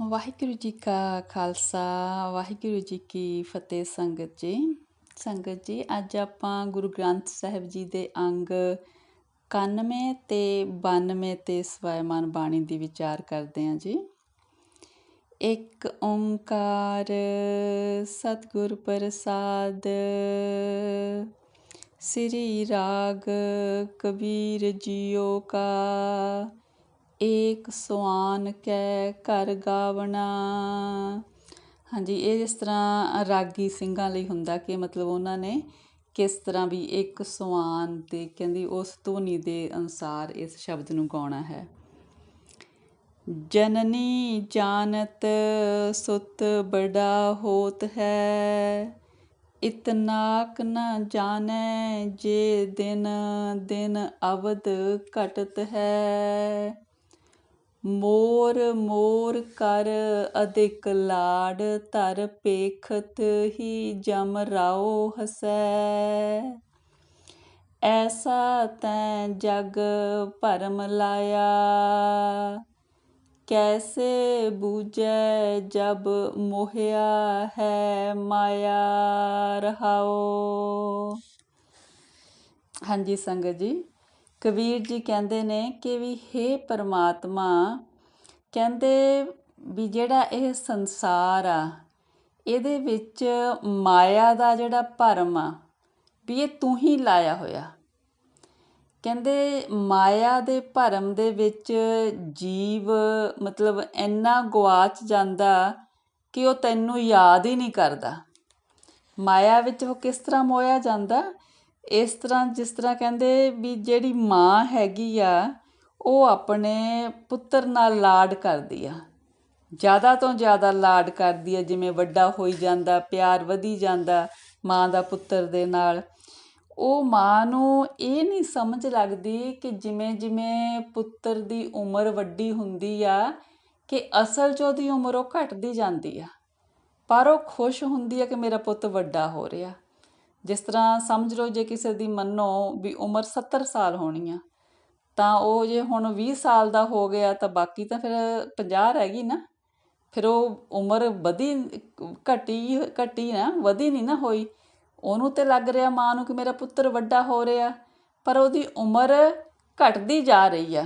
ਵਾਹਿਗੁਰੂ ਜੀ ਕਾ ਖਾਲਸਾ, ਵਾਹਿਗੁਰੂ ਜੀ ਕੀ ਫਤਿਹ ਸੰਗਤ ਜੀ। ਸੰਗਤ ਜੀ, ਅੱਜ ਆਪਾਂ ਗੁਰੂ ਗ੍ਰੰਥ ਸਾਹਿਬ ਜੀ ਦੇ ਅੰਗ 91 ਤੇ 92 ਤੇ ਸਵੈਮਾਨ ਬਾਣੀ ਦੀ ਵਿਚਾਰ ਕਰਦੇ ਹਾਂ ਜੀ। ਇੱਕ ਓੰਕਾਰ ਸਤਿਗੁਰ ਪ੍ਰਸਾਦ, ਸ੍ਰੀ ਰਾਗ ਕਬੀਰ ਜੀਓ ਕਾ ਏਕ ਸੁਆਨ ਕੈ ਘਰ ਗਾਵਣਾ। ਹਾਂਜੀ, ਇਹ ਇਸ ਤਰ੍ਹਾਂ ਰਾਗੀ ਸਿੰਘਾਂ ਲਈ ਹੁੰਦਾ ਕਿ ਮਤਲਬ ਉਹਨਾਂ ਨੇ ਕਿਸ ਤਰ੍ਹਾਂ ਵੀ ਇੱਕ ਸੁਆਨ ਤੇ ਕਹਿੰਦੀ ਉਸ ਧੁਨੀ ਦੇ ਅਨੁਸਾਰ ਇਸ ਸ਼ਬਦ ਨੂੰ ਗਾਉਣਾ ਹੈ। ਜਨਨੀ ਜਾਣਤ ਸੁਤ ਬੜਾ ਹੋਤ ਹੈ ਇਤਨਾਕ ਨ ਜਾਣੈ ਜੇ ਦਿਨ ਦਿਨ ਅਵਦ ਘਟਤ ਹੈ। ਮੋਰ ਮੋਰ ਕਰ ਅਧਿਕ ਲਾਡ ਧਰ ਪੇਖਤ ਹੀ ਜਮ ਰਾਓ ਹਸੈ। ਐਸਾ ਤੈ ਜਗ ਭਰਮ ਲਾਇਆ। ਕੈਸੇ ਬੂਝੈ ਜਬ ਮੋਹਿਆ ਹੈ ਮਾਇਆ ਰਹਾਓ ਹਾਂਜੀ ਸੰਗਤ ਜੀ ਕਬੀਰ ਜੀ ਕਹਿੰਦੇ ਨੇ ਕਿ ਵੀ हे ਪਰਮਾਤਮਾ, ਕਹਿੰਦੇ ਵੀ ਜਿਹੜਾ ਇਹ ਸੰਸਾਰ ਆ, ਇਹਦੇ ਵਿੱਚ ਮਾਇਆ ਦਾ ਜਿਹੜਾ ਭਰਮ ਆ, ਵੀ ਇਹ ਤੂੰ ਹੀ ਲਾਇਆ ਹੋਇਆ। ਕਹਿੰਦੇ ਮਾਇਆ ਦੇ ਭਰਮ ਦੇ ਵਿੱਚ ਜੀਵ ਮਤਲਬ ਇੰਨਾ ਗਵਾਚ ਜਾਂਦਾ ਕਿ ਉਹ ਤੈਨੂੰ ਯਾਦ ਹੀ ਨਹੀਂ ਕਰਦਾ। ਮਾਇਆ ਵਿੱਚ ਉਹ ਕਿਸ ਤਰ੍ਹਾਂ ਮੋਇਆ ਜਾਂਦਾ? ਇਸ ਤਰ੍ਹਾਂ ਜਿਸ ਤਰ੍ਹਾਂ ਕਹਿੰਦੇ ਵੀ ਜਿਹੜੀ ਮਾਂ ਹੈਗੀ ਆ, ਉਹ ਆਪਣੇ ਪੁੱਤਰ ਨਾਲ ਲਾਡ ਕਰਦੀ ਆ। ਜ਼ਿਆਦਾ ਤੋਂ ਜ਼ਿਆਦਾ ਲਾਡ ਕਰਦੀ ਆ, ਜਿਵੇਂ ਵੱਡਾ ਹੋਈ ਜਾਂਦਾ, ਪਿਆਰ ਵਧੀ ਜਾਂਦਾ ਮਾਂ ਦਾ ਪੁੱਤਰ ਦੇ ਨਾਲ। ਉਹ ਮਾਂ ਨੂੰ ਇਹ ਨਹੀਂ ਸਮਝ ਲੱਗਦੀ ਕਿ ਜਿਵੇਂ ਜਿਵੇਂ ਪੁੱਤਰ ਦੀ ਉਮਰ ਵੱਡੀ ਹੁੰਦੀ ਆ, ਕਿ ਅਸਲ 'ਚ ਉਹਦੀ ਉਮਰ ਉਹ ਘਟਦੀ ਜਾਂਦੀ ਆ। ਪਰ ਉਹ ਖੁਸ਼ ਹੁੰਦੀ ਆ ਕਿ ਮੇਰਾ ਪੁੱਤ ਵੱਡਾ ਹੋ ਰਿਹਾ। ਜਿਸ ਤਰ੍ਹਾਂ ਸਮਝ ਲਓ ਜੇ ਕਿਸੇ ਦੀ ਮੰਨੋ ਵੀ ਉਮਰ 70 ਸਾਲ ਹੋਣੀ ਆ, ਤਾਂ ਉਹ ਜੇ ਹੁਣ 20 ਸਾਲ ਦਾ ਹੋ ਗਿਆ ਤਾਂ ਬਾਕੀ ਤਾਂ ਫਿਰ 50 ਰਹਿ ਗਈ ਨਾ। ਫਿਰ ਉਹ ਉਮਰ ਵਧੀ, ਘਟੀ ਘਟੀ ਨਾ, ਵਧੀ ਨਹੀਂ ਨਾ ਹੋਈ। ਉਹਨੂੰ ਤੇ ਲੱਗ ਰਿਹਾ ਮਾਂ ਨੂੰ ਕਿ ਮੇਰਾ ਪੁੱਤਰ ਵੱਡਾ ਹੋ ਰਿਹਾ, ਪਰ ਉਹਦੀ ਉਮਰ ਘਟਦੀ ਜਾ ਰਹੀ ਆ।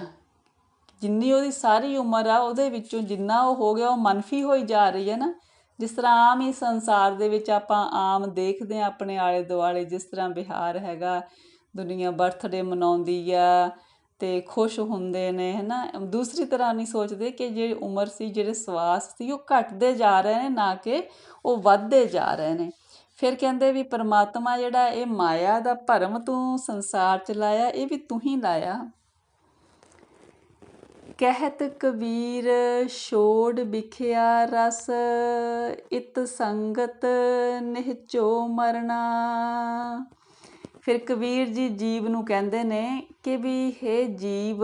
ਜਿੰਨੀ ਉਹਦੀ ਸਾਰੀ ਉਮਰ ਆ, ਉਹਦੇ ਵਿੱਚੋਂ ਜਿੰਨਾ ਉਹ ਹੋ ਗਿਆ, ਉਹ ਮਨਫੀ ਹੋਈ ਜਾ ਰਹੀ ਹੈ ਨਾ। ਜਿਸ ਤਰ੍ਹਾਂ ਆਮ ਹੀ ਸੰਸਾਰ ਦੇ ਵਿੱਚ ਆਪਾਂ ਆਮ ਦੇਖਦੇ ਆ ਆਪਣੇ ਆਲੇ ਦੁਆਲੇ, ਜਿਸ ਤਰ੍ਹਾਂ ਬਿਹਾਰ ਹੈਗਾ, ਦੁਨੀਆ ਬਰਥਡੇ ਮਨਾਉਂਦੀ ਆ ਤੇ ਖੁਸ਼ ਹੁੰਦੇ ਨੇ, ਹਨਾ? ਦੂਸਰੀ ਤਰ੍ਹਾਂ ਨਹੀਂ ਸੋਚਦੇ ਕਿ ਜਿਹੜੀ ਉਮਰ ਸੀ, ਜਿਹੜੇ ਸਵਾਸ ਸੀ, ਉਹ ਘਟਦੇ ਜਾ ਰਹੇ ਨੇ, ਨਾ ਕਿ ਉਹ ਵੱਧਦੇ ਜਾ ਰਹੇ ਨੇ। ਫਿਰ ਕਹਿੰਦੇ ਵੀ ਪਰਮਾਤਮਾ ਜਿਹੜਾ ਇਹ ਮਾਇਆ ਦਾ ਭਰਮ ਤੂੰ ਸੰਸਾਰ ਚ ਲਾਇਆ, ਇਹ ਵੀ ਤੂੰ ਹੀ ਲਾਇਆ। ਕਹਿਤ ਕਬੀਰ ਛੋੜ ਵਿਖਿਆ ਰਸ, ਇਤ ਸੰਗਤ ਨਿਹਚੋ ਮਰਨਾ। ਫਿਰ ਕਬੀਰ ਜੀ ਜੀਵ ਨੂੰ ਕਹਿੰਦੇ ਨੇ ਕਿ ਵੀ, ਹੈ ਜੀਵ,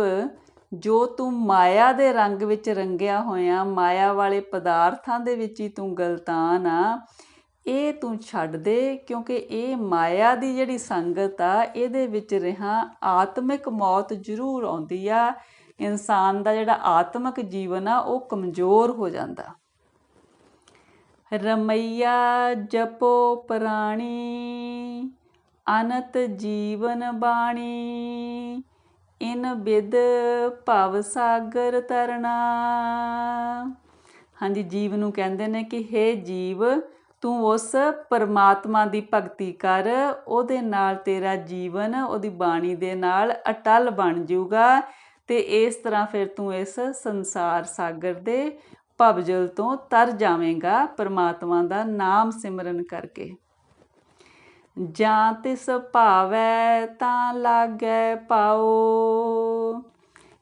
ਜੋ ਤੂੰ ਮਾਇਆ ਦੇ ਰੰਗ ਵਿੱਚ ਰੰਗਿਆ ਹੋਇਆ, ਮਾਇਆ ਵਾਲੇ ਪਦਾਰਥਾਂ ਦੇ ਵਿੱਚ ਹੀ ਤੂੰ ਗਲਤਾਨ ਆ, ਇਹ ਤੂੰ ਛੱਡ ਦੇ, ਕਿਉਂਕਿ ਇਹ ਮਾਇਆ ਦੀ ਜਿਹੜੀ ਸੰਗਤ ਆ, ਇਹਦੇ ਵਿੱਚ ਰਹਾ ਆਤਮਿਕ ਮੌਤ ਜ਼ਰੂਰ ਆਉਂਦੀ ਆ। ਇਨਸਾਨ ਦਾ ਜਿਹੜਾ ਆਤਮਿਕ ਜੀਵਨ ਆ, ਉਹ ਕਮਜ਼ੋਰ ਹੋ ਜਾਂਦਾ। ਰਮਈਆ ਜਪੋ ਪ੍ਰਾਣੀ, ਅਨਤ ਜੀਵਨ ਬਾਣੀ, ਇਨ ਬਿਦ ਭਵ ਸਾਗਰ ਤਰਨਾ ਹਾਂਜੀ, ਜੀਵ ਨੂੰ ਕਹਿੰਦੇ ਨੇ ਕਿ हे ਜੀਵ, ਤੂੰ ਉਸ ਪਰਮਾਤਮਾ ਦੀ ਭਗਤੀ ਕਰ, ਉਹਦੇ ਨਾਲ ਤੇਰਾ ਜੀਵਨ, ਉਹਦੀ ਬਾਣੀ ਦੇ ਨਾਲ ਅਟਲ ਬਣ ਜਾਊਗਾ। ਤੇ ਇਸ ਤਰ੍ਹਾਂ ਫਿਰ ਤੂੰ ਇਸ ਸੰਸਾਰ ਸਾਗਰ ਦੇ ਭਵਜਲ ਤੋਂ ਤਰ ਜਾਵੇਂਗਾ, ਪਰਮਾਤਮਾ ਦਾ ਨਾਮ ਸਿਮਰਨ ਕਰਕੇ। ਜਾਂ ਤਿਸ ਭਾਵੈ ਤਾਂ ਲਾਗੈ ਪਾਓ।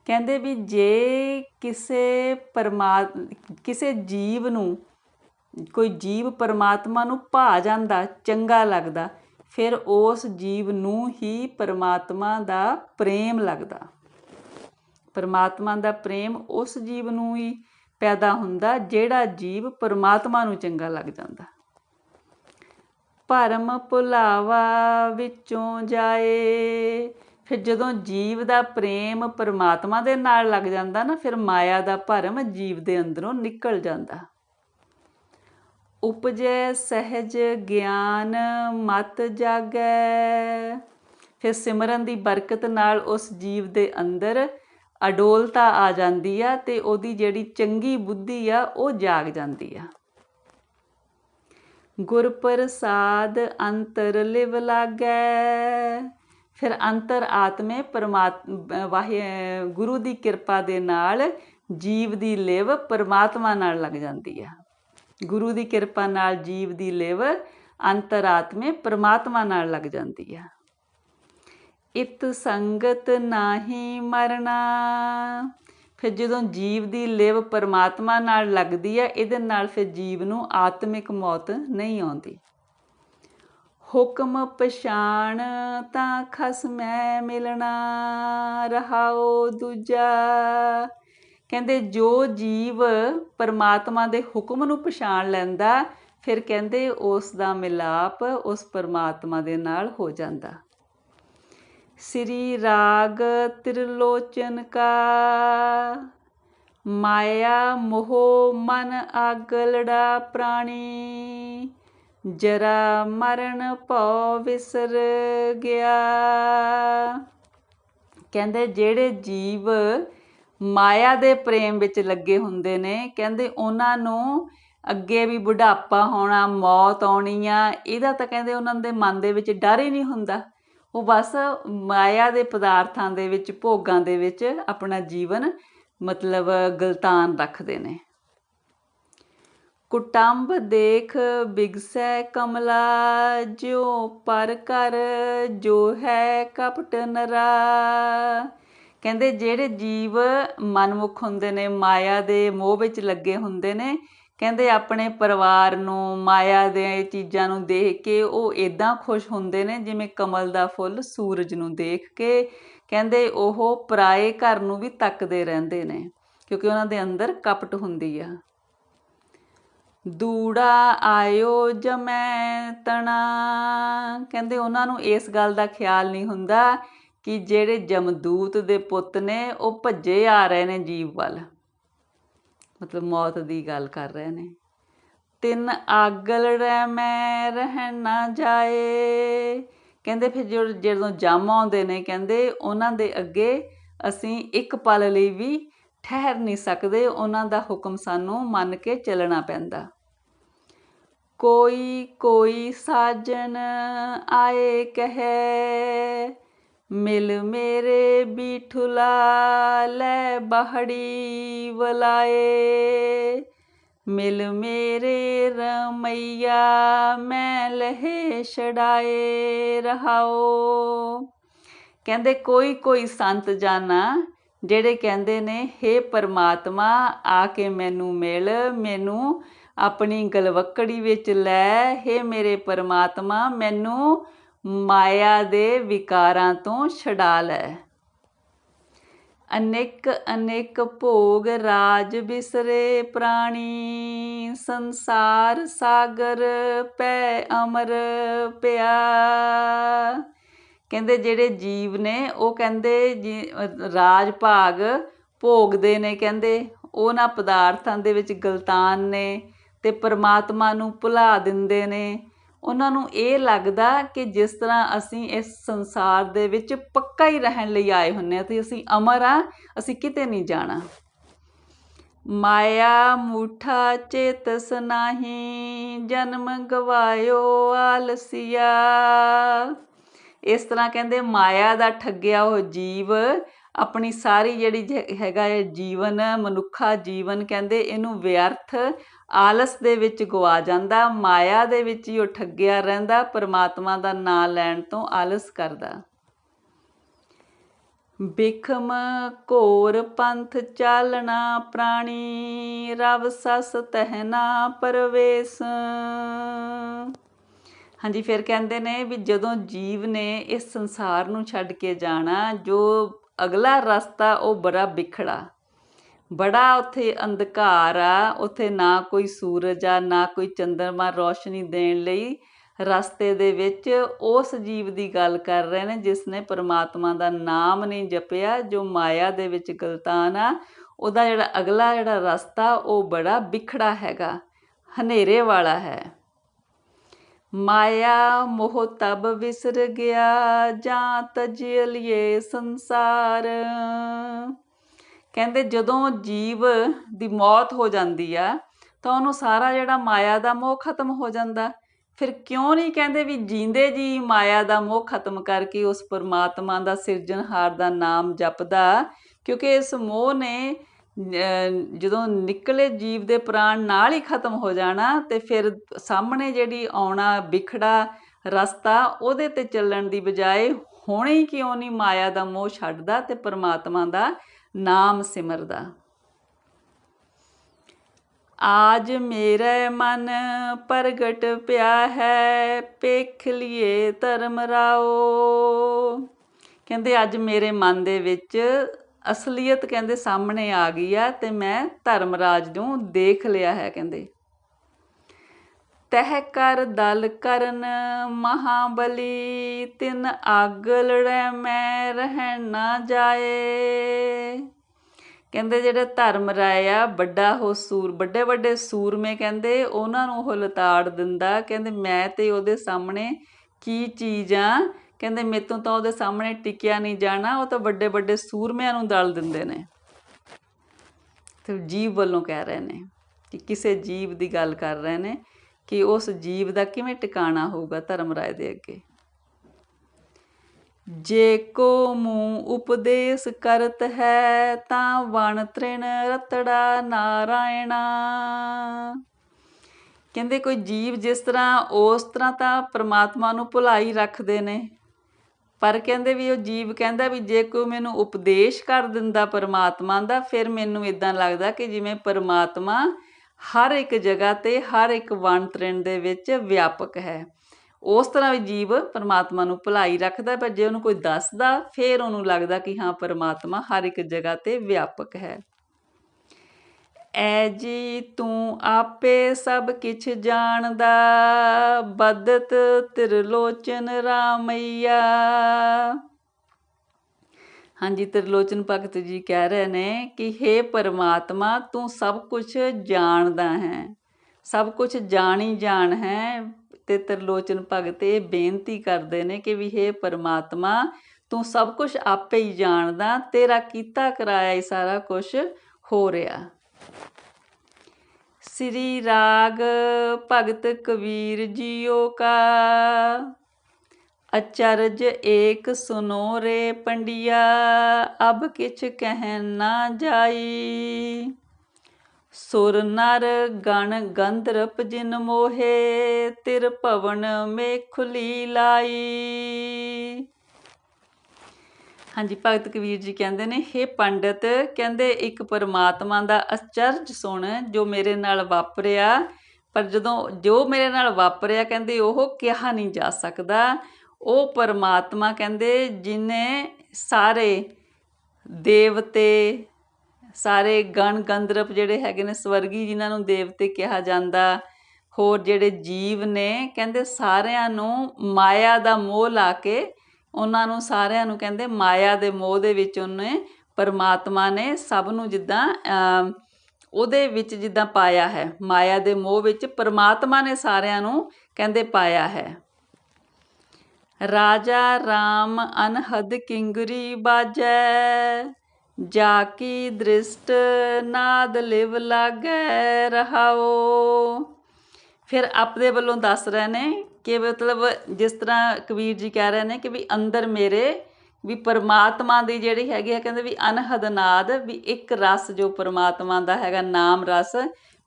ਕਹਿੰਦੇ ਵੀ ਜੇ ਕਿਸੇ ਪਰਮਾਤ ਕਿਸੇ ਜੀਵ ਨੂੰ, ਕੋਈ ਜੀਵ ਪਰਮਾਤਮਾ ਨੂੰ ਭਾ ਜਾਂਦਾ, ਚੰਗਾ ਲੱਗਦਾ, ਫਿਰ ਉਸ ਜੀਵ ਨੂੰ ਹੀ ਪਰਮਾਤਮਾ ਦਾ ਪ੍ਰੇਮ ਲੱਗਦਾ। ਪਰਮਾਤਮਾ ਦਾ ਪ੍ਰੇਮ ਉਸ ਜੀਵ ਨੂੰ ਹੀ ਪੈਦਾ ਹੁੰਦਾ ਜਿਹੜਾ ਜੀਵ ਪਰਮਾਤਮਾ ਨੂੰ ਚੰਗਾ ਲੱਗ ਜਾਂਦਾ। ਭਰਮ ਭੁਲਾਵਾ ਵਿੱਚੋਂ ਜਾਏ। ਫਿਰ ਜਦੋਂ ਜੀਵ ਦਾ ਪ੍ਰੇਮ ਪਰਮਾਤਮਾ ਦੇ ਨਾਲ ਲੱਗ ਜਾਂਦਾ ਨਾ, ਫਿਰ ਮਾਇਆ ਦਾ ਭਰਮ ਜੀਵ ਦੇ ਅੰਦਰੋਂ ਨਿਕਲ ਜਾਂਦਾ। ਉਪਜੈ ਸਹਿਜ ਗਿਆਨ ਮਤ ਜਾਗੈ। ਫਿਰ ਸਿਮਰਨ ਦੀ ਬਰਕਤ ਨਾਲ ਉਸ ਜੀਵ ਦੇ ਅੰਦਰ ਅਡੋਲਤਾ ਆ ਜਾਂਦੀ ਆ ਤੇ ਉਹਦੀ ਜਿਹੜੀ ਚੰਗੀ ਬੁੱਧੀ ਆ, ਉਹ ਜਾਗ ਜਾਂਦੀ ਆ। ਗੁਰ ਪ੍ਰਸਾਦ ਅੰਤਰ ਲਿਵ ਲਾਗੈ। ਫਿਰ ਅੰਤਰ ਆਤਮੇ ਪਰਮਾਤ, ਵਾਹਿ, ਗੁਰੂ ਦੀ ਕਿਰਪਾ ਦੇ ਨਾਲ ਜੀਵ ਦੀ ਲਿਵ ਪਰਮਾਤਮਾ ਨਾਲ ਲੱਗ ਜਾਂਦੀ ਆ। ਗੁਰੂ ਦੀ ਕਿਰਪਾ ਨਾਲ ਜੀਵ ਦੀ ਲਿਵ ਅੰਤਰਾਤਮੇ ਪਰਮਾਤਮਾ ਨਾਲ ਲੱਗ ਜਾਂਦੀ ਆ। ਇਤ ਸੰਗਤ ਨਾਹੀ ਮਰਨਾ। ਫਿਰ ਜਦੋਂ ਜੀਵ ਦੀ ਲਿਵ ਪਰਮਾਤਮਾ ਨਾਲ ਲੱਗਦੀ ਹੈ, ਇਹਦੇ ਨਾਲ ਫਿਰ ਜੀਵ ਨੂੰ ਆਤਮਿਕ ਮੌਤ ਨਹੀਂ ਆਉਂਦੀ। ਹੁਕਮ ਪਛਾਣ ਤਾਂ ਖਸਮੈ ਮਿਲਣਾ, ਰਹਾਓ ਦੂਜਾ। ਕਹਿੰਦੇ ਜੋ ਜੀਵ ਪਰਮਾਤਮਾ ਦੇ ਹੁਕਮ ਨੂੰ ਪਛਾਣ ਲੈਂਦਾ, ਫਿਰ ਕਹਿੰਦੇ ਉਸ ਦਾ ਮਿਲਾਪ ਉਸ ਪਰਮਾਤਮਾ ਦੇ ਨਾਲ ਹੋ ਜਾਂਦਾ। ਸ੍ਰੀ ਰਾਗ ਤ੍ਰਿਲੋਚਨ ਕਾ। ਮਾਇਆ ਮੋਹ ਮਨ ਆਗਲੜਾ ਪ੍ਰਾਣੀ। ਜਰਾ ਮਰਨ ਭਉ ਵਿਸਰ ਗਿਆ। ਕਹਿੰਦੇ ਜਿਹੜੇ ਜੀਵ ਮਾਇਆ ਦੇ ਪ੍ਰੇਮ ਵਿੱਚ ਲੱਗੇ ਹੁੰਦੇ ਨੇ, ਕਹਿੰਦੇ ਉਹਨਾਂ ਨੂੰ ਅੱਗੇ ਵੀ ਬੁਢਾਪਾ ਹੋਣਾ, ਮੌਤ ਆਉਣੀ ਆ, ਇਹਦਾ ਤਾਂ ਕਹਿੰਦੇ ਉਹਨਾਂ ਦੇ ਮਨ ਦੇ ਵਿੱਚ ਡਰ ਹੀ ਨਹੀਂ ਹੁੰਦਾ। ਉਹ ਬਸ ਮਾਇਆ ਦੇ ਪਦਾਰਥਾਂ ਦੇ ਵਿੱਚ, ਭੋਗਾਂ ਦੇ ਵਿੱਚ ਆਪਣਾ ਜੀਵਨ, ਮਤਲਬ ਗਲਤਾਨ ਰੱਖਦੇ ਨੇ। ਕੁਟੰਬ ਦੇਖ ਬਿਗਸੈ ਕਮਲਾ, ਜਿਉ ਪਰ ਕਰ ਜੋ ਹੈ ਕਪਟ ਨਰਾ। ਕਹਿੰਦੇ ਜਿਹੜੇ ਜੀਵ ਮਨਮੁਖ ਹੁੰਦੇ ਨੇ, ਮਾਇਆ ਦੇ ਮੋਹ ਵਿੱਚ ਲੱਗੇ ਹੁੰਦੇ ਨੇ ਕਹਿੰਦੇ ਆਪਣੇ ਪਰਿਵਾਰ ਨੂੰ, ਮਾਇਆ ਦੇ ਚੀਜ਼ਾਂ ਨੂੰ ਦੇਖ ਕੇ ਉਹ ਇਦਾਂ ਖੁਸ਼ ਹੁੰਦੇ ਨੇ ਜਿਵੇਂ ਕਮਲ ਦਾ ਫੁੱਲ ਸੂਰਜ ਨੂੰ ਦੇਖ ਕੇ। ਕਹਿੰਦੇ ਉਹ ਪਰਾਏ ਘਰ ਨੂੰ ਵੀ ਤੱਕਦੇ ਰਹਿੰਦੇ ਨੇ, ਕਿਉਂਕਿ ਉਹਨਾਂ ਦੇ ਅੰਦਰ ਕਪਟ ਹੁੰਦੀ ਆ। ਦੂੜਾ ਆਇਓ ਜਮੈ ਤਣਾ ਕਹਿੰਦੇ ਉਹਨਾਂ ਨੂੰ ਇਸ ਗੱਲ ਦਾ ਖਿਆਲ ਨਹੀਂ ਹੁੰਦਾ ਕਿ ਜਿਹੜੇ ਜਮਦੂਤ ਦੇ ਪੁੱਤ ਨੇ ਉਹ ਭੱਜੇ ਆ ਰਹੇ ਨੇ ਜੀਵ ਵੱਲ। ਮਤਲਬ ਮੌਤ ਦੀ ਗੱਲ ਕਰ ਰਹੇ ਨੇ। ਤਿੰਨ ਆਗਲ ਰਹਿ ਮੈਂ ਰਹਿ ਨਾ ਜਾਏ। ਕਹਿੰਦੇ ਫਿਰ ਜਦੋਂ ਜਮ ਆਉਂਦੇ ਨੇ, ਕਹਿੰਦੇ ਉਹਨਾਂ ਦੇ ਅੱਗੇ ਅਸੀਂ ਇੱਕ ਪਲ ਲਈ ਵੀ ਠਹਿਰ ਨਹੀਂ ਸਕਦੇ, ਉਹਨਾਂ ਦਾ ਹੁਕਮ ਸਾਨੂੰ ਮੰਨ ਕੇ ਚੱਲਣਾ ਪੈਂਦਾ। ਕੋਈ ਕੋਈ ਸਾਜਨ ਆਏ ਕਹੇ ਮਿਲ ਮੇਰੇ ਬੀਠੁਲਾ, ਲੈ ਬਹੜੀ ਵਲਾਏ। ਮਿਲ ਮੇਰੇ ਰਮਈਆ, ਮੈਂ ਲਹੇ ਛੜਾਏ ਰਹਾਓ। ਕਹਿੰਦੇ ਕੋਈ ਕੋਈ ਸੰਤ ਜਾਨਾ, ਜਿਹੜੇ ਕਹਿੰਦੇ ਨੇ हे ਪਰਮਾਤਮਾ, ਆ ਕੇ ਮੈਨੂੰ ਮਿਲ, ਮੈਨੂੰ ਆਪਣੀ ਗਲਵੱਕੜੀ ਵਿੱਚ ਲੈ। हे ਮੇਰੇ ਪਰਮਾਤਮਾ, ਮੈਨੂੰ ਮਾਇਆ ਦੇ ਵਿਕਾਰਾਂ ਤੋਂ ਛਡਾ ਲੈ। ਅਨੇਕ ਅਨੇਕ ਭੋਗ ਰਾਜ ਬਿਸਰੇ ਪ੍ਰਾਣੀ। ਸੰਸਾਰ ਸਾਗਰ ਪੈ ਅਮਰ ਪਿਆ। ਕਹਿੰਦੇ ਜਿਹੜੇ ਜੀਵ ਨੇ, ਉਹ ਕਹਿੰਦੇ ਰਾਜ ਭਾਗ ਭੋਗਦੇ ਨੇ ਕਹਿੰਦੇ। ਉਹਨਾਂ ਪਦਾਰਥਾਂ ਦੇ ਵਿੱਚ ਗਲਤਾਨ ਨੇ ਤੇ ਪਰਮਾਤਮਾ ਨੂੰ ਭੁਲਾ ਦਿੰਦੇ ਨੇ। ਉਹਨਾਂ ਨੂੰ ਇਹ ਲੱਗਦਾ ਕਿ ਜਿਸ ਤਰ੍ਹਾਂ ਅਸੀਂ ਇਸ ਸੰਸਾਰ ਦੇ ਵਿੱਚ ਪੱਕਾ ਹੀ ਰਹਿਣ ਲਈ ਆਏ ਹੁੰਨੇ ਆ ਤੇ ਅਸੀਂ ਅਮਰ ਆ, ਅਸੀਂ ਕਿਤੇ ਨਹੀਂ ਜਾਣਾ। ਮਾਇਆ ਮੂਠਾ ਚੇਤਸ ਨਾਹੀ ਜਨਮ ਗਵਾਇਓ ਆਲਸੀਆ। ਇਸ ਤਰ੍ਹਾਂ ਕਹਿੰਦੇ ਮਾਇਆ ਦਾ ਠੱਗਿਆ ਉਹ ਜੀਵ, ਆਪਣੀ ਸਾਰੀ ਜਿਹੜੀ ਹੈਗਾ ਹੈ ਜੀਵਨ, ਮਨੁੱਖਾ ਜੀਵਨ, ਕਹਿੰਦੇ ਇਹਨੂੰ ਵਿਅਰਥ ਆਲਸ ਦੇ ਵਿੱਚ ਗਵਾ ਜਾਂਦਾ, ਮਾਇਆ ਦੇ ਵਿੱਚ ਹੀ ਉਹ ਠੱਗਿਆ ਰਹਿੰਦਾ, ਪਰਮਾਤਮਾ ਦਾ ਨਾਮ ਲੈਣ ਤੋਂ ਆਲਸ ਕਰਦਾ। ਬਿਖਮ ਘੋਰ ਪੰਥ ਚਾਲਣਾ ਪ੍ਰਾਣੀ, ਰਵ ਸਸ ਤਹਿਨਾ ਪਰਵੇਸ। ਹਾਂਜੀ, ਫਿਰ ਕਹਿੰਦੇ ਨੇ ਵੀ ਜਦੋਂ ਜੀਵ ਨੇ ਇਸ ਸੰਸਾਰ ਨੂੰ ਛੱਡ ਕੇ ਜਾਣਾ, ਜੋ ਅਗਲਾ ਰਸਤਾ ਉਹ ਬੜਾ ਵਿਖੜਾ ਬੜਾ ਉੱਥੇ ਅੰਧਕਾਰ ਆ, ਉੱਥੇ ਨਾ ਕੋਈ ਸੂਰਜ ਆ, ਨਾ ਕੋਈ ਚੰਦਰਮਾ ਰੋਸ਼ਨੀ ਦੇਣ ਲਈ ਰਸਤੇ ਦੇ ਵਿੱਚ ਉਸ ਜੀਵ ਦੀ ਗੱਲ ਕਰ ਰਹੇ ਨੇ, ਜਿਸ ਨੇ ਪਰਮਾਤਮਾ ਦਾ ਨਾਮ ਨਹੀਂ ਜਪਿਆ, ਜੋ ਮਾਇਆ ਦੇ ਵਿੱਚ ਗਲਤਾਨ ਆ, ਉਹਦਾ ਜਿਹੜਾ ਅਗਲਾ ਜਿਹੜਾ ਰਸਤਾ, ਉਹ ਬੜਾ ਵਿਖੜਾ ਹੈਗਾ, ਹਨੇਰੇ ਵਾਲਾ ਹੈ। ਮਾਇਆ ਮੋਹ ਤਬ ਵਿਸਰ ਗਿਆ, ਜਾਂ ਤਜਿ ਸੰਸਾਰ। ਕਹਿੰਦੇ ਜਦੋਂ ਜੀਵ ਦੀ ਮੌਤ ਹੋ ਜਾਂਦੀ ਆ, ਤਾਂ ਉਹਨੂੰ ਸਾਰਾ ਜਿਹੜਾ ਮਾਇਆ ਦਾ ਮੋਹ ਖਤਮ ਹੋ ਜਾਂਦਾ। ਫਿਰ ਕਿਉਂ ਨਹੀਂ ਕਹਿੰਦੇ ਵੀ ਜੀਂਦੇ ਜੀ ਮਾਇਆ ਦਾ ਮੋਹ ਖਤਮ ਕਰਕੇ ਉਸ ਪਰਮਾਤਮਾ ਦਾ ਸਿਰਜਣਹਾਰ ਦਾ ਨਾਮ ਜਪਦਾ? ਕਿਉਂਕਿ ਇਸ ਮੋਹ ਨੇ ਜਦੋਂ ਨਿਕਲੇ ਜੀਵ ਦੇ ਪ੍ਰਾਣ ਨਾਲ ਹੀ ਖਤਮ ਹੋ ਜਾਣਾ ਤੇ ਫਿਰ ਸਾਹਮਣੇ ਜਿਹੜੀ ਆਉਣਾ ਵਿਖੜਾ ਰਸਤਾ, ਉਹਦੇ ਤੇ ਚੱਲਣ ਦੀ ਬਜਾਏ ਹੁਣੇ ਹੀ ਕਿਉਂ ਨਹੀਂ ਮਾਇਆ ਦਾ ਮੋਹ ਛੱਡਦਾ ਤੇ ਪਰਮਾਤਮਾ ਦਾ ਨਾਮ ਸਿਮਰਦਾ। ਆਜ ਮੇਰੇ ਮਨ ਪ੍ਰਗਟ ਪਿਆ ਹੈ ਪੇਖ ਲਿਏ ਧਰਮ ਰਾਓ। ਕਹਿੰਦੇ ਅੱਜ ਮੇਰੇ ਮਨ ਦੇ ਵਿੱਚ ਅਸਲੀਅਤ ਕਹਿੰਦੇ ਸਾਹਮਣੇ ਆ ਗਈ ਆ ਤੇ ਮੈਂ ਧਰਮ ਰਾਜ ਨੂੰ ਦੇਖ ਲਿਆ ਹੈ ਕਹਿੰਦੇ। ਤਹਿ ਕਰ ਦਲ ਕਰਨ ਮਹਾਬਲੀ, ਤਿਨ ਆਗ ਲੜੈ ਮੈਂ ਰਹਿ ਨਾ ਜਾਏ। ਕਹਿੰਦੇ ਜਿਹੜੇ ਧਰਮ ਰਾਏ ਆ, ਵੱਡਾ ਹੋ ਸੂਰ, ਵੱਡੇ ਵੱਡੇ ਸੂਰਮੇ ਕਹਿੰਦੇ, ਉਹਨਾਂ ਨੂੰ ਉਹ ਲਤਾੜ ਦਿੰਦਾ। ਕਹਿੰਦੇ ਮੈਂ ਤੇ ਉਹਦੇ ਸਾਹਮਣੇ ਕੀ ਚੀਜ਼ ਆ? ਕਹਿੰਦੇ ਮੇਤੋਂ ਤਾਂ ਉਹਦੇ ਸਾਹਮਣੇ ਟਿਕਿਆ ਨਹੀਂ ਜਾਣਾ, ਉਹ ਤਾਂ ਵੱਡੇ ਵੱਡੇ ਸੂਰਮਿਆਂ ਨੂੰ ਦਲ ਦਿੰਦੇ ਨੇ। ਤੇ ਜੀਵ ਵੱਲੋਂ ਕਹਿ ਰਹੇ ਨੇ ਕਿ ਕਿਸੇ ਜੀਵ ਦੀ ਗੱਲ ਕਰ ਰਹੇ ਨੇ। ਕਿ ਉਸ ਜੀਵ ਦਾ ਕਿਵੇਂ ਟਿਕਾਣਾ ਹੋਊਗਾ ਧਰਮ ਰਾਏ ਦੇ ਅੱਗੇ? ਜੇ ਕੋ ਮੂੰ ਉਪਦੇਸ਼ ਕਰਤ ਹੈ, ਤਾਂ ਵਣ ਤ੍ਰਿਣ ਰਤੜਾ ਨਾਰਾਇਣਾ। ਕਹਿੰਦੇ ਕੋਈ ਜੀਵ ਜਿਸ ਤਰ੍ਹਾਂ, ਉਸ ਤਰ੍ਹਾਂ ਤਾਂ ਪ੍ਰਮਾਤਮਾ ਨੂੰ ਭੁਲਾਈ ਰੱਖਦੇ ਨੇ। ਪਰ ਕਹਿੰਦੇ ਵੀ ਉਹ ਜੀਵ ਕਹਿੰਦਾ ਵੀ ਜੇ ਕੋਈ ਮੈਨੂੰ ਉਪਦੇਸ਼ ਕਰ ਦਿੰਦਾ ਪਰਮਾਤਮਾ ਦਾ, ਫਿਰ ਮੈਨੂੰ ਇਦਾਂ ਲੱਗਦਾ ਕਿ ਜਿਵੇਂ ਪਰਮਾਤਮਾ ਹਰ ਇੱਕ ਜਗ੍ਹਾ ਤੇ ਹਰ ਇੱਕ ਵਣ ਤ੍ਰਿਣ ਦੇ ਵਿੱਚ ਵਿਆਪਕ ਹੈ। ਉਸ ਤਰ੍ਹਾਂ ਵੀ ਜੀਵ ਪਰਮਾਤਮਾ ਨੂੰ ਭੁਲਾਈ ਰੱਖਦਾ, ਪਰ ਜੇ ਉਹਨੂੰ ਕੋਈ ਦੱਸਦਾ, ਫਿਰ ਉਹਨੂੰ ਲੱਗਦਾ ਕਿ ਹਾਂ, ਪਰਮਾਤਮਾ ਹਰ ਇੱਕ ਜਗ੍ਹਾ ਤੇ ਵਿਆਪਕ ਹੈ। ਐ ਜੀ ਤੂੰ ਆਪੇ ਸਭ ਕਿਛ ਜਾਣਦਾ, ਬਦਤ ਤਿਰਲੋਚਨ ਰਾਮਈਆ। ਹਾਂਜੀ, ਤ੍ਰਿਲੋਚਨ ਭਗਤ ਜੀ ਕਹਿ ਰਹੇ ਨੇ ਕਿ हे ਪਰਮਾਤਮਾ, ਤੂੰ ਸਭ ਕੁਝ ਜਾਣਦਾ ਹੈ। ਸਭ ਕੁਝ ਜਾਣੀ ਜਾਣ ਹੈ। ਤੇ ਤ੍ਰਿਲੋਚਨ ਭਗਤ ਇਹ ਬੇਨਤੀ ਕਰਦੇ ਨੇ ਕਿ ਵੀ हे ਪਰਮਾਤਮਾ, ਤੂੰ ਸਭ ਕੁਝ ਆਪੇ ਹੀ ਜਾਣਦਾ। ਤੇਰਾ ਕੀਤਾ ਕਰਾਇਆ ਹੀ ਸਾਰਾ ਕੁਝ ਹੋ ਰਿਹਾ। ਸ੍ਰੀ ਰਾਗ ਭਗਤ ਕਬੀਰ ਜੀਓ ਕਾ ਅਚਰਜ ਏਕ ਸੁਨੋ ਰੇ ਪੰਡਿਆ, ਅਬ ਕਿਛ ਕਹਿ ਨਾ ਜਾਈ। ਸੁਰ ਨਰ ਗਣ ਗੰਧਰਪ ਜਿਨ ਮੋਹੇ, ਤਿਰ ਭਵਨ ਮੇ ਖੁਲੀ ਲਾਈ। ਹਾਂਜੀ, ਭਗਤ ਕਬੀਰ ਜੀ ਕਹਿੰਦੇ ਨੇ हे ਪੰਡਤ, ਕਹਿੰਦੇ ਇੱਕ ਪਰਮਾਤਮਾ ਦਾ ਅਚਰਜ ਸੁਣ ਜੋ ਮੇਰੇ ਨਾਲ ਵਾਪਰਿਆ, ਪਰ ਜਦੋਂ ਜੋ ਮੇਰੇ ਨਾਲ ਵਾਪਰਿਆ, ਕਹਿੰਦੇ ਉਹ ਕਿਹਾ ਨਹੀਂ ਜਾ ਸਕਦਾ। ਉਹ ਪਰਮਾਤਮਾ ਕਹਿੰਦੇ ਜਿਨੇ ਸਾਰੇ ਦੇਵਤੇ, ਸਾਰੇ ਗਣ ਗੰਧਰਵ ਜਿਹੜੇ ਹੈਗੇ ਨੇ, ਸਵਰਗੀ ਜਿਨ੍ਹਾਂ ਨੂੰ ਦੇਵਤੇ ਕਿਹਾ ਜਾਂਦਾ, ਹੋਰ ਜਿਹੜੇ ਜੀਵ ਨੇ, ਕਹਿੰਦੇ ਸਾਰਿਆਂ ਨੂੰ ਮਾਇਆ ਦਾ ਮੋਹ ਲਾ ਕੇ, ਉਹਨਾਂ ਨੂੰ ਸਾਰਿਆਂ ਨੂੰ ਕਹਿੰਦੇ ਮਾਇਆ ਦੇ ਮੋਹ ਦੇ ਵਿੱਚ ਉਹਨੇ ਪਰਮਾਤਮਾ ਨੇ ਸਭ ਨੂੰ ਜਿੱਦਾਂ ਉਹਦੇ ਵਿੱਚ ਜਿੱਦਾਂ ਪਾਇਆ ਹੈ। ਮਾਇਆ ਦੇ ਮੋਹ ਵਿੱਚ ਪਰਮਾਤਮਾ ਨੇ ਸਾਰਿਆਂ ਨੂੰ ਕਹਿੰਦੇ ਪਾਇਆ ਹੈ। ਰਾਜਾ RAM ਅਨਹਦ ਕਿੰਗਰੀ ਬਾਜੈ। ਜਾ ਕੀ ਦ੍ਰਿਸ਼ਟ ਨਾਦ ਲਿਵ ਲਾਗੈ ਰਹਾਓ। ਫਿਰ ਆਪਦੇ ਵੱਲੋਂ ਦੱਸ ਰਹੇ ਨੇ ਕਿ ਮਤਲਬ ਜਿਸ ਤਰ੍ਹਾਂ ਕਬੀਰ ਜੀ ਕਹਿ ਰਹੇ ਨੇ ਕਿ ਵੀ ਅੰਦਰ ਮੇਰੇ ਵੀ ਪਰਮਾਤਮਾ ਦੀ ਜਿਹੜੀ ਹੈਗੀ ਹੈ ਕਹਿੰਦੇ ਵੀ ਅਨਹਦ ਨਾਦ, ਵੀ ਇੱਕ ਰਸ ਜੋ ਪਰਮਾਤਮਾ ਦਾ ਹੈਗਾ, ਨਾਮ ਰਸ,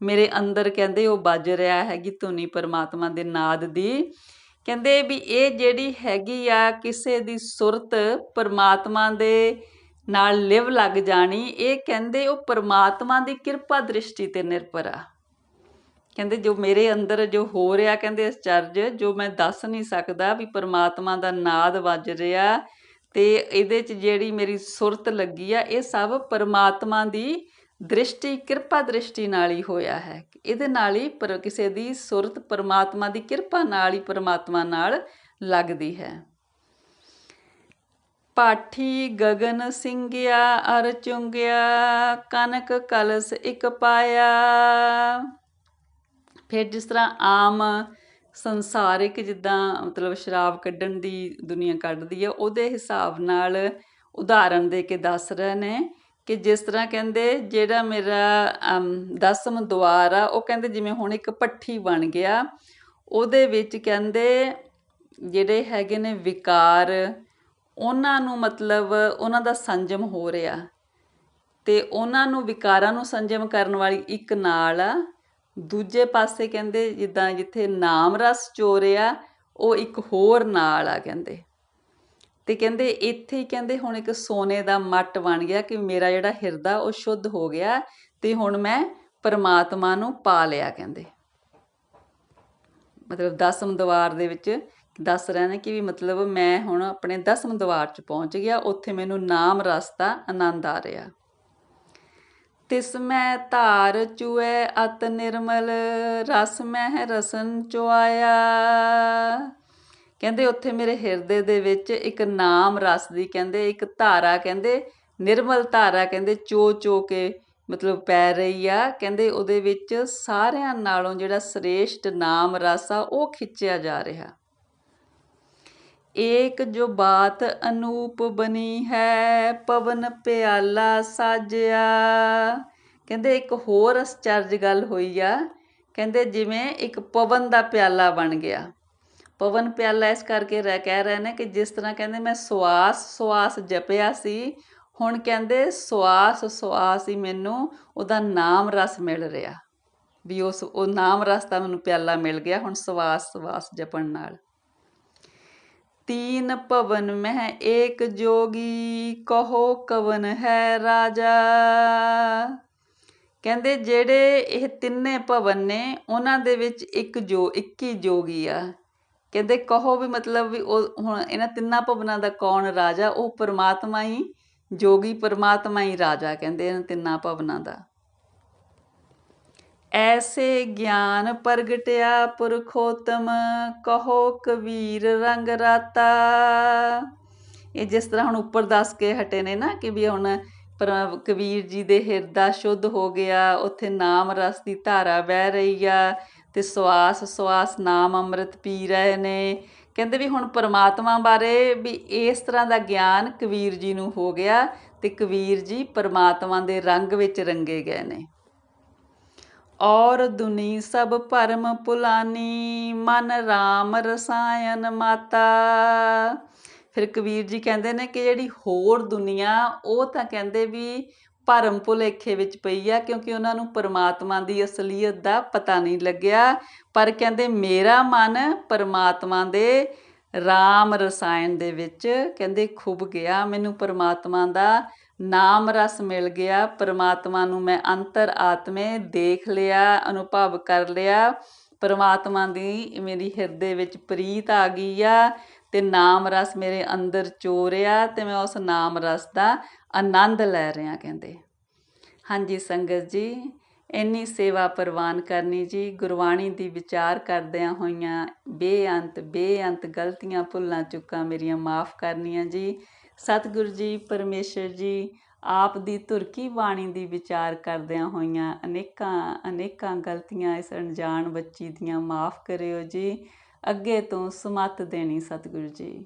ਮੇਰੇ ਅੰਦਰ ਕਹਿੰਦੇ ਉਹ ਵੱਜ ਰਿਹਾ ਹੈਗੀ ਧੁਨੀ ਪਰਮਾਤਮਾ ਦੇ ਨਾਦ ਦੀ। ਕਹਿੰਦੇ ਵੀ ਇਹ ਜਿਹੜੀ ਹੈਗੀ ਆ ਕਿਸੇ ਦੀ ਸੁਰਤ ਪਰਮਾਤਮਾ ਦੇ ਨਾਲ ਲਿਵ ਲੱਗ ਜਾਣੀ, ਇਹ ਕਹਿੰਦੇ ਉਹ ਪਰਮਾਤਮਾ ਦੀ ਕਿਰਪਾ ਦ੍ਰਿਸ਼ਟੀ ਤੇ ਨਿਰਭਰ ਆ। ਕਹਿੰਦੇ ਜੋ ਮੇਰੇ ਅੰਦਰ ਜੋ ਹੋ ਰਿਹਾ, ਕਹਿੰਦੇ ਅਚਰਜ ਜੋ ਮੈਂ ਦੱਸ ਨਹੀਂ ਸਕਦਾ ਵੀ ਪਰਮਾਤਮਾ ਦਾ ਨਾਦ ਵੱਜ ਰਿਹਾ ਤੇ ਇਹਦੇ ਚ ਜਿਹੜੀ ਮੇਰੀ ਸੁਰਤ ਲੱਗੀ ਆ, ਇਹ ਸਭ ਪਰਮਾਤਮਾ ਦੀ ਦ੍ਰਿਸ਼ਟੀ, ਕਿਰਪਾ ਦ੍ਰਿਸ਼ਟੀ ਨਾਲ ਹੀ ਹੋਇਆ ਹੈ। ਇਹਦੇ ਨਾਲ ਹੀ ਪਰ ਕਿਸੇ ਦੀ ਸੁਰਤ ਪਰਮਾਤਮਾ ਦੀ ਕਿਰਪਾ ਨਾਲ ਹੀ ਪਰਮਾਤਮਾ ਨਾਲ ਲੱਗਦੀ ਹੈ। ਪਾਠੀ ਗਗਨ ਸਿੰਘਿਆ ਅਰ ਚੁੰਗਿਆ, ਕਨਕ ਕਲਸ ਇੱਕ ਪਾਇਆ। ਫਿਰ ਜਿਸ ਤਰ੍ਹਾਂ ਆਮ ਸੰਸਾਰਿਕ ਜਿੱਦਾਂ ਮਤਲਬ ਸ਼ਰਾਬ ਕੱਢਣ ਦੀ ਦੁਨੀਆ ਕੱਢਦੀ ਹੈ, ਉਹਦੇ ਹਿਸਾਬ ਨਾਲ ਉਦਾਹਰਣ ਦੇ ਕੇ ਦੱਸ ਰਹੇ ਨੇ ਕਿ ਜਿਸ ਤਰ੍ਹਾਂ ਕਹਿੰਦੇ ਜਿਹੜਾ ਮੇਰਾ ਦਸਮ ਦੁਆਰ ਆ, ਉਹ ਕਹਿੰਦੇ ਜਿਵੇਂ ਹੁਣ ਇੱਕ ਪੱਠੀ ਬਣ ਗਿਆ, ਉਹਦੇ ਵਿੱਚ ਕਹਿੰਦੇ ਜਿਹੜੇ ਹੈਗੇ ਨੇ ਵਿਕਾਰ, ਉਹਨਾਂ ਨੂੰ ਮਤਲਬ ਉਹਨਾਂ ਦਾ ਸੰਜਮ ਹੋ ਰਿਹਾ। ਤੇ ਉਹਨਾਂ ਨੂੰ ਵਿਕਾਰਾਂ ਨੂੰ ਸੰਜਮ ਕਰਨ ਵਾਲੀ ਇੱਕ ਨਾਲ ਆ, ਦੂਜੇ ਪਾਸੇ ਕਹਿੰਦੇ ਜਿੱਦਾਂ ਜਿੱਥੇ ਨਾਮ ਰਸ ਚੋਰਿਆ, ਉਹ ਇੱਕ ਹੋਰ ਨਾਲ ਆ ਕਹਿੰਦੇ। ਤੇ ਕਹਿੰਦੇ ਇੱਥੇ ਹੀ ਕਹਿੰਦੇ ਹੁਣ ਇੱਕ ਸੋਨੇ ਦਾ ਮੱਟ ਬਣ ਗਿਆ ਕਿ ਮੇਰਾ ਜਿਹੜਾ ਹਿਰਦਾ ਉਹ ਸ਼ੁੱਧ ਹੋ ਗਿਆ ਤੇ ਹੁਣ ਮੈਂ ਪਰਮਾਤਮਾ ਨੂੰ ਪਾ ਲਿਆ ਕਹਿੰਦੇ। ਮਤਲਬ ਦਸਮ ਦਵਾਰ ਦੇ ਵਿੱਚ ਦੱਸ ਰਹੇ ਨੇ ਕਿ ਵੀ ਮਤਲਬ ਮੈਂ ਹੁਣ ਆਪਣੇ ਦਸਮ ਦਵਾਰ 'ਚ ਪਹੁੰਚ ਗਿਆ, ਉੱਥੇ ਮੈਨੂੰ ਨਾਮ ਰਸਤਾ ਆਨੰਦ ਆ ਰਿਹਾ। ਤਿਸ ਮੈਂ ਧਾਰ ਚੁਏ ਅਤ ਨਿਰਮਲ, ਰਸ ਮੈਂ ਰਸਨ ਚੁਆਇਆ। ਕਹਿੰਦੇ ਉੱਥੇ ਮੇਰੇ ਹਿਰਦੇ ਦੇ ਵਿੱਚ ਇੱਕ ਨਾਮ ਰਸ ਦੀ ਕਹਿੰਦੇ, ਇੱਕ ਧਾਰਾ ਕਹਿੰਦੇ, ਨਿਰਮਲ ਧਾਰਾ ਕਹਿੰਦੇ, ਚੋ ਚੋ ਕੇ ਮਤਲਬ ਪੈ ਰਹੀ ਆ। ਕਹਿੰਦੇ ਉਹਦੇ ਵਿੱਚ ਸਾਰਿਆਂ ਨਾਲੋਂ ਜਿਹੜਾ ਸ੍ਰੇਸ਼ਟ ਨਾਮ ਰਸ ਆ, ਉਹ ਖਿੱਚਿਆ ਜਾ ਰਿਹਾ। ਏਕ ਜੋ ਬਾਤ ਅਨੂਪ ਬਣੀ ਹੈ, ਪਵਨ ਪਿਆਲਾ ਸਾਜਿਆ। ਕਹਿੰਦੇ ਇੱਕ ਹੋਰ ਅਸਚਰਜ ਗੱਲ ਹੋਈ ਆ। ਕਹਿੰਦੇ ਜਿਵੇਂ ਇੱਕ ਪਵਨ ਦਾ ਪਿਆਲਾ ਬਣ ਗਿਆ। ਪਵਨ ਪਿਆਲਾ ਇਸ ਕਰਕੇ ਰਹਿ, ਕਹਿ ਰਹੇ ਨੇ ਕਿ ਜਿਸ ਤਰ੍ਹਾਂ ਕਹਿੰਦੇ ਮੈਂ ਸਵਾਸ ਸਵਾਸ ਜਪਿਆ ਸੀ, ਹੁਣ ਕਹਿੰਦੇ ਸਵਾਸ ਸਵਾਸ ਹੀ ਮੈਨੂੰ ਉਹਦਾ ਨਾਮ ਰਸ ਮਿਲ ਰਿਹਾ। ਵੀ ਉਸ, ਉਹ ਨਾਮ ਰਸ ਦਾ ਮੈਨੂੰ ਪਿਆਲਾ ਮਿਲ ਗਿਆ, ਹੁਣ ਸਵਾਸ ਸਵਾਸ ਜਪਣ ਨਾਲ। ਤੀਨ ਭਵਨ ਮਹਿ ਏਕ ਜੋਗੀ, ਕਹੋ ਕਵਨ ਹੈ ਰਾਜਾ। ਕਹਿੰਦੇ ਜਿਹੜੇ ਇਹ ਤਿੰਨੇ ਭਵਨ ਨੇ, ਉਹਨਾਂ ਦੇ ਵਿੱਚ ਇੱਕ ਜੋ, ਇੱਕ ਹੀ ਜੋਗੀ ਆ। ਕਹਿੰਦੇ ਕਹੋ ਵੀ ਮਤਲਬ ਵੀ ਉਹ ਹੁਣ ਇਹਨਾਂ ਤਿੰਨਾਂ ਭਵਨਾਂ ਦਾ ਕੌਣ ਰਾਜਾ? ਉਹ ਪਰਮਾਤਮਾ ਹੀ, ਜੋਗੀ ਪਰਮਾਤਮਾ ਹੀ ਰਾਜਾ ਕਹਿੰਦੇ ਇਹਨਾਂ ਤਿੰਨਾਂ ਭਵਨਾਂ ਦਾ। ਐਸੇ ਗਿਆਨ ਪ੍ਰਗਟਿਆ ਪੁਰਖੋਤਮ, ਕਹੋ ਕਬੀਰ ਰੰਗ ਰਾਤਾ। ਇਹ ਜਿਸ ਤਰ੍ਹਾਂ ਹੁਣ ਉੱਪਰ ਦੱਸ ਕੇ ਹਟੇ ਨੇ ਨਾ ਕਿ ਵੀ ਹੁਣ ਪਰ ਕਬੀਰ ਜੀ ਦੇ ਹਿਰਦਾ ਸ਼ੁੱਧ ਹੋ ਗਿਆ, ਉੱਥੇ ਨਾਮ ਰਸ ਦੀ ਧਾਰਾ ਵਹਿ ਰਹੀ ਆ ਤੇ ਸਵਾਸ ਸਵਾਸ ਨਾਮ ਅੰਮ੍ਰਿਤ ਪੀ ਰਹੇ ਨੇ। ਕਹਿੰਦੇ ਵੀ ਹੁਣ ਪਰਮਾਤਮਾ ਬਾਰੇ ਵੀ ਇਸ ਤਰ੍ਹਾਂ ਦਾ ਗਿਆਨ ਕਬੀਰ ਜੀ ਨੂੰ ਹੋ ਗਿਆ ਤੇ ਕਬੀਰ ਜੀ ਪਰਮਾਤਮਾ ਦੇ ਰੰਗ ਵਿੱਚ ਰੰਗੇ ਗਏ ਨੇ। ਔਰ ਦੁਨੀ ਸਭ ਭਰਮ ਪੁਲਾਨੀ, ਮਨ RAM ਰਸਾਇਨ ਮਾਤਾ। ਫਿਰ ਕਬੀਰ ਜੀ ਕਹਿੰਦੇ ਨੇ ਕਿ ਜਿਹੜੀ ਹੋਰ ਦੁਨੀਆ, ਉਹ ਤਾਂ ਕਹਿੰਦੇ ਵੀ ਭਰਮ ਭੁਲੇਖੇ ਵਿੱਚ ਪਈ ਆ, ਕਿਉਂਕਿ ਉਹਨਾਂ ਨੂੰ ਪਰਮਾਤਮਾ ਦੀ ਅਸਲੀਅਤ ਦਾ ਪਤਾ ਨਹੀਂ ਲੱਗਿਆ। ਪਰ ਕਹਿੰਦੇ, ਮੇਰਾ ਮਨ ਪਰਮਾਤਮਾ ਦੇ ਰਾਮ ਰਸਾਇਣ ਦੇ ਵਿੱਚ, ਕਹਿੰਦੇ ਖੁੱਭ ਗਿਆ। ਮੈਨੂੰ ਪਰਮਾਤਮਾ ਦਾ ਨਾਮ ਰਸ ਮਿਲ ਗਿਆ। ਪਰਮਾਤਮਾ ਨੂੰ ਮੈਂ ਅੰਤਰ ਆਤਮੇ ਦੇਖ ਲਿਆ, ਅਨੁਭਵ ਕਰ ਲਿਆ। ਪਰਮਾਤਮਾ ਦੀ ਮੇਰੀ ਹਿਰਦੇ ਵਿੱਚ ਪ੍ਰੀਤ ਆ ਗਈ ਆ ਤੇ ਨਾਮ ਰਸ ਮੇਰੇ ਅੰਦਰ ਚੋਰਿਆ ਤੇ ਮੈਂ ਉਸ ਨਾਮ ਰਸ ਦਾ ਆਨੰਦ ਲੈ ਰਿਹਾ ਕਹਿੰਦੇ। ਹਾਂਜੀ ਸੰਗਤ ਜੀ, ਇੰਨੀ ਸੇਵਾ ਪ੍ਰਵਾਨ ਕਰਨੀ ਜੀ, ਗੁਰਬਾਣੀ ਦੀ ਵਿਚਾਰ ਕਰਦਿਆਂ ਹੋਈਆਂ ਬੇਅੰਤ ਬੇਅੰਤ ਗਲਤੀਆਂ ਭੁੱਲਾਂ ਚੁੱਕਾਂ ਮੇਰੀਆਂ ਮਾਫ ਕਰਨੀਆਂ ਜੀ। ਸਤਿਗੁਰੂ ਜੀ, ਪਰਮੇਸ਼ਰ ਜੀ, ਆਪ ਦੀ ਤੁਰਕੀ ਬਾਣੀ ਦੀ ਵਿਚਾਰ ਕਰਦਿਆਂ ਹੋਈਆਂ ਅਨੇਕਾਂ ਅਨੇਕਾਂ ਗਲਤੀਆਂ ਇਸ ਅਣਜਾਣ ਬੱਚੀ ਦੀਆਂ ਮਾਫ ਕਰਿਓ ਜੀ। ਅੱਗੇ ਤੋਂ ਸਮਤ ਦੇਣੀ ਸਤਿਗੁਰੂ ਜੀ।